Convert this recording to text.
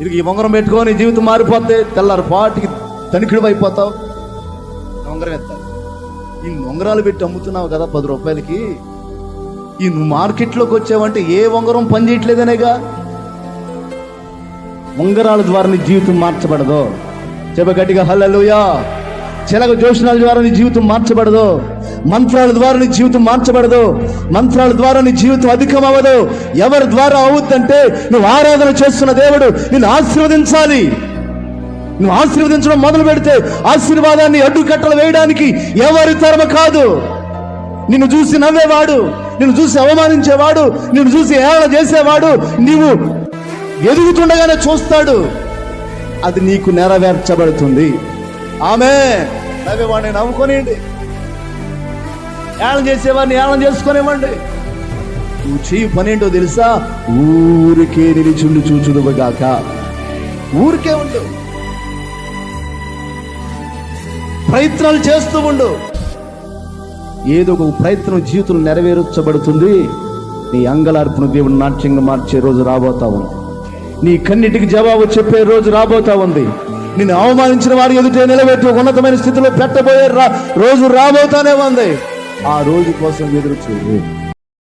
ఇది ఈ ఉంగరం పెట్టుకొని జీవితం మారిపోతే తెల్లారి పాటికి తనిఖీడు అయిపోతావు ఉంగరం ఎత్తాలి ఈ ఉంగరాలు పెట్టి అమ్ముతున్నావు కదా పది రూపాయలకి. ఈ నువ్వు మార్కెట్లోకి వచ్చావంటే ఏ ఉంగరం పనిచేయట్లేదనేగా ఉంగరాల ద్వారా నీ జీవితం మార్చబడదు? చెప్ప గట్టిగా హల్లెలూయా. చెలగ జోషణాల ద్వారా నీ జీవితం మార్చబడదు. మంత్రాల ద్వారా నీ జీవితం మార్చబడదు. మంత్రాల ద్వారా నీ జీవితం అధికం అవ్వదు ఎవరి ద్వారా అవుద్దంటే నువ్వు ఆరాధన చేస్తున్న దేవుడు నిన్ను ఆశీర్వదించాలి. నువ్వు ఆశీర్వదించడం మొదలు పెడితే ఆశీర్వాదాన్ని అడ్డుకట్టలు వేయడానికి ఎవరి తరమ కాదు. నిన్ను చూసి నవ్వేవాడు నిన్ను చూసి అవమానించేవాడు నిన్ను చూసి ఏళన చేసేవాడు నీవు ఎదుగుతుండగానే చూస్తాడు. అది నీకు నెరవేర్చబడుతుంది. ఆమె. నవ్వేవాడిని నవ్వుకొనియండి. ఏళన చేసేవాడిని ఏళన చేసుకునేవ్వండి. నువ్వు చెయ్యి పని ఏంటో తెలుసా? ఊరికే నిలిచుండి చూచుదుగాక ఊరికే ఉండు. ప్రయత్నాలు చేస్తూ ఉండు. ఏదో ఒక ప్రయత్నం జీవితం నెరవేర్చబడుతుంది. నీ అంగలార్పును దేవుడు నాట్యంగా మార్చే రోజు రాబోతా ఉంది. నీ కన్నిటికి జవాబు చెప్పే రోజు రాబోతా ఉంది. నిన్ను అవమానించిన వారి ఎదుటే నిలబెట్టి ఉన్నతమైన స్థితిలో పెట్టబోయే రా- రోజు రాబోతానే ఉంది. ఆ రోజు కోసం ఎదురు చూడు.